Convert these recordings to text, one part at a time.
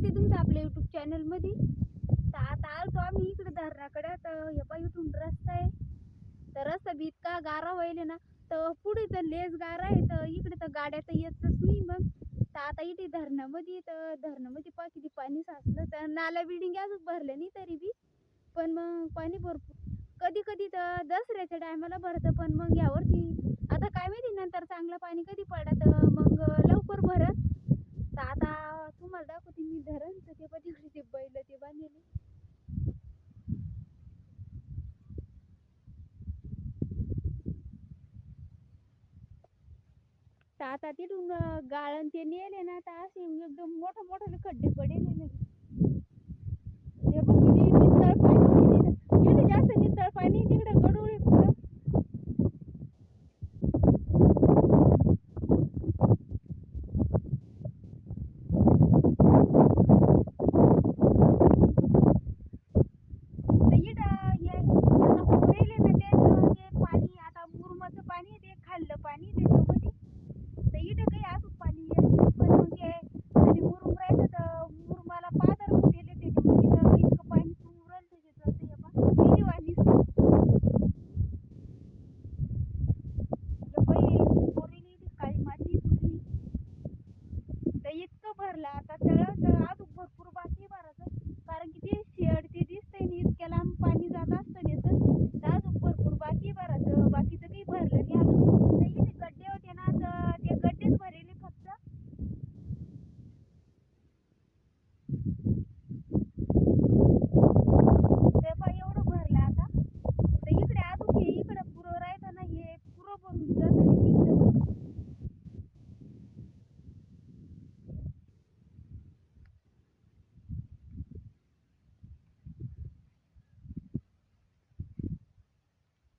स्वागत आहे तुमचं आपल्या युट्यूब चॅनलमध्ये तर आता आलतो आम्ही इकडे धरणाकडे. तर हे पा इथून रस्ता आहे. तर रस्ता बी इतका गारा व्हायला ना तर पुढे तर लेस गारा आहे. तर इकडे तर गाड्या तर येतच नाही मग. तर आता इथे धरणामध्ये तर धरणामध्ये पा किती पाणी साचलं. तर नाल्या बिल्डिंग अजून भरल्या नाही तरी बी. पण मग पाणी भरपूर. कधी कधी तर दसऱ्याच्या टायमाला भरतं पण मग यावर्षी आता काय माहिती नंतर चांगलं पाणी कधी पडत मग लवकर भरत तर आता तुम्हाला दाखवते मी धरण तर ते पण तिकडे ते बैल ते बांधलेले तर आता तिथून गाळण ते नेले ना तर असे एकदम मोठे मोठे खड्डे पडेले हे बघ किती नितळ पाणी आहे तिथं. इथे जास्त नितळ पाणी आहे, तिकडे गडोळी पुरं तर इथं हे आता पुरेले ना त्याचं ते पाणी आता मुरमाचं पाणी आहे ते खाल्लं पाणी त्याच्यामध्ये तर इथं काही अजून पाणी येत नाही. पण मग ते खाली मुरुम राहायचं तर मुरुमाला पादर फुटेले त्याच्यामध्ये तर इतकं पाणी मुरल त्याच्यात ते बा किती वाढली पोरीली ती काळी माती पुरी तर इतकं भरलं आता तळं तर अजून भरपूर बाकी आहे भरायचं कारण की ते शेड ते दिसतंय नाही इतक्या लांब पाणी जात असतं त्याचं तर अजून भरपूर बाकी आहे भरायचं बाकीचं काही भरलं नाही अजून तर इथे गड्डे होते ना तर ते गड्डेच भरेले फक्त ते पहा एवढं भरलं आता तर इकडे अजून हे इकडं पुरं राहायचं ना हे पुरं भरून जातं इकडं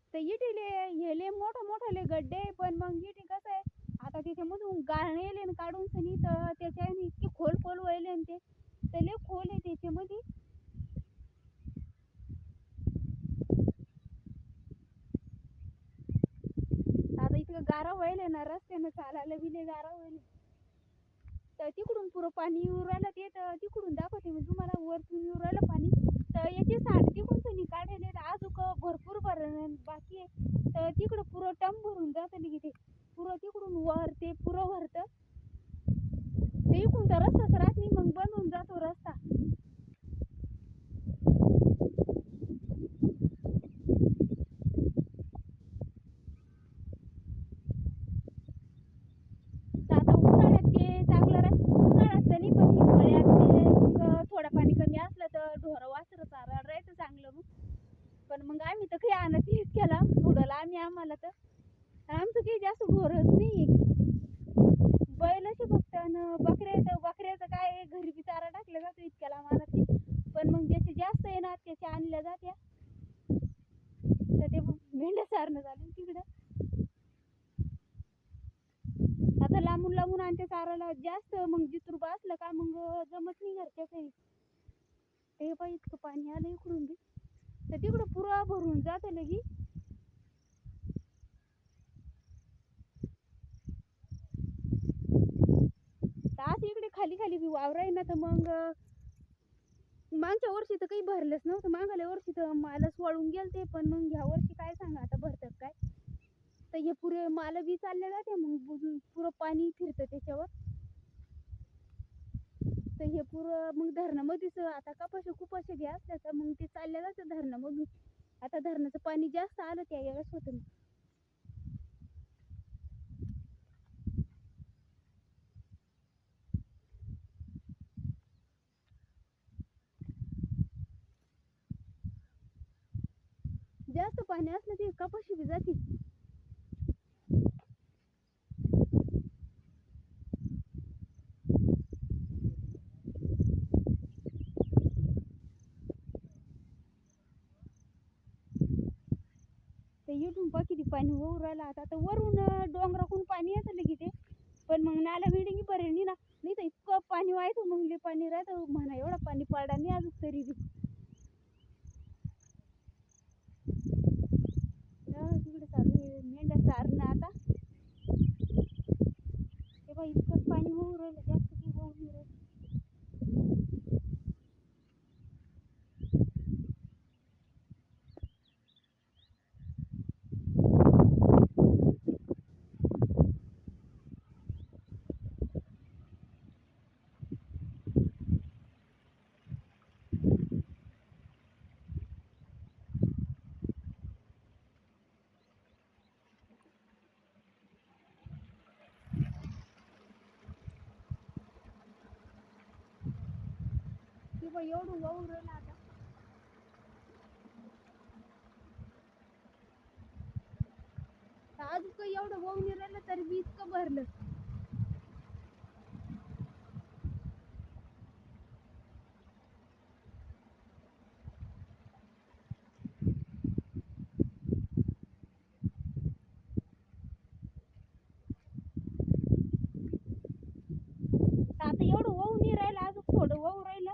तर इटीले हेले मोठं मोठे गड्डे आहे, पण मग इटी कसं आहे आता त्याच्यामधून मधून येले न काढून सनी तर त्याच्याने इतके खोल खोल व्हायले ते तर लय खोल आहे त्याच्यामध्ये. आता इतकं गारा व्हायला ना रस्त्यानं चालायला बिले गारा व्हायले तर तिकडून पुरं पाणी येऊ राहिलं ते तर तिकडून दाखवते मी तुम्हाला वरतून येऊ राहिलं पाणी. तर याची साठ कोणतं सनी काढलेले भरपूर भरणं बाकी आहे. तर तिकडं पुरं टम भरून जातं लगे ते पुरं तिकडून वर ते पुरं भरतं ते इकडून तर रस्ताच राहत नाही मग बंद होऊन जातो रस्ता तर आता उन्हाळ्यात ते चांगलं राहत उन्हाळ्यात तर नाही पण हिवाळ्यात ते मग थोडं पाणी कमी असलं तर ढोरं वासरं चारायला राहायचं चांगलं मग पण मग आम्ही तर काही आणत हेच इतक्या लांब थोडं आम्हाला तर आमचं काही जास्त ढोरच नाही. बैलाचे फक्त आणि बकऱ्या तर बकऱ्याचं काय आहे, घरी बी चारा टाकला जातो इतक्या लांब ते. पण मग ज्याचे जास्त आहे ना त्याच्या आणल्या जात्या. तर ते मेंढ्या चारणं झालं तिकडं. आता लांबून लांबून आणते चाराला जास्त मग जितूर असलं का मग जमत नाही घरच्या काही ते पण इतकं पाणी आलं इकडून बी. तर तिकडं पुरा भरून जातं लगी तर असं इकडे खाली खाली बी वावर आहे ना तर मग मागच्या वर्षी तर काही भरलंच नव्हतं. मागल्या वर्षी तर मालच वळून गेलते पण मग ह्या वर्षी काय सांगा आता भरतात काय? तर हे पुरे माल बी चालले जाते मग पुरं पाणी फिरतं त्याच्यावर. तर हे पुरं मग धरणामध्येच आता कपाशी कुपाशी बी असल्या तर मग ते चालल्या जातं धरणामधून. आता धरणाचं पाणी जास्त आलं त्या वेळेस होतं जास्त पाणी असलं ते कपाशी बी जाते. ते इथून पा किती पाणी होऊ राहिलं. आता तर वरून डोंगराकून डोंगराकडून पाणी येतं लगी ते पण मग नाल्या बिल्डिंग पर्यंत नाही ना. नाही तर इतकं पाणी व्हायचं मग ले पाणी राहतं. म्हणा एवढं पाणी पडा नाही अजून तरी बी. तिकडे चालू मेंढ्या चारणं आता. ते बघ इतकं पाणी होऊ राहिलं जास्त की होऊन राहिलं. पण एवढं वाहून राहिलं आता. आज का एवढं वाहून राहिलं तरी मी इतकं भरलं आता एवढं वाहून नाही राहिलं अजून थोडं वाहून राहिलं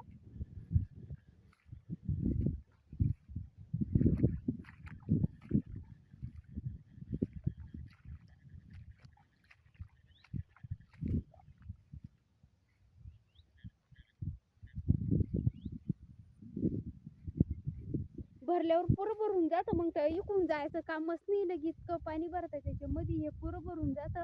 भरल्यावर पुरं भरून जातं. मग तर इकडून जायचं कामच नाही लगेच. इतकं पाणी भरतं त्याच्यामध्ये हे पुरं भरून जातं.